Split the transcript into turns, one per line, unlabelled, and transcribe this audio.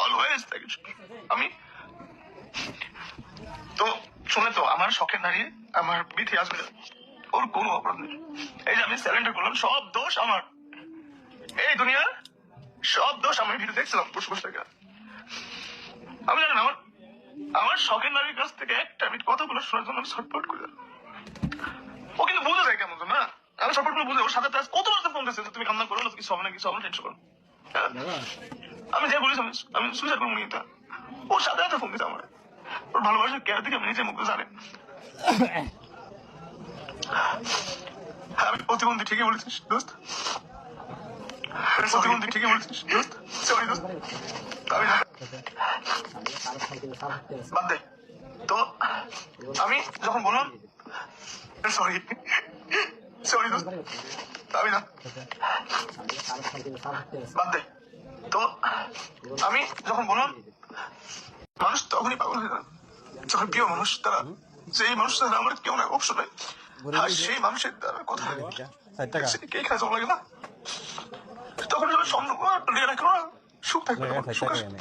Always আমি, তো শুনে তো, আমার শখের নারী, আমার বিথি আসবে। ওর কোনো অপরাধ নেই। এই যে আমি স্যালেন্ডার করলাম, সব দোষ আমার। এই দুনিয়ার সব দোষ আমি ভিডিও দেখছিলাম বসে থেকে। আমি জানি আমার আমার শখের নারীর কাছ থেকে একটা মিনিট কথা বলে শোনার জন্য আমি ছটপট করে। ও কিন্তু বুঝে যায় কেমন না? আমি ছটপট করে বুঝে, ওর সাথে কত বার ফোন দিচ্ছে তুমি কান্না করো না কিছু হবে না, কিছু হবে না টেনশন করো? আমি যে বলিস আমি সুইসাইড করব নিতে ওর সাথে সাথে ফোন দিচ্ছে আমার ওর ভালোবাসার কেয়ার দিকে নিজে মুখ জানে। হ্যাঁ, আমি প্রতিবন্ধী ঠিকই বলেছিস দোস্ত। প্রতিবন্ধী ঠিকই বলেছিস দোস্ত। সরি দোস্ত। আমি বাদ দে। তো আমি যখন বললাম সরি সরি দোস্ত। আমি না। বাদ দে। তো আমি যখন বললাম মানুষ তখনই পাগল হয়ে যায়। যখন প্রিয় মানুষ তারা সেই মানুষ ছাড়া আমার কেউ না অপশন নাই আর সেই মানুষের দ্বারা কথা কে খায় জল লাগে না। তখন সবাই স্বপ্ন লিয়ে রাখো না সুখ থাকবে সুখ আসবে।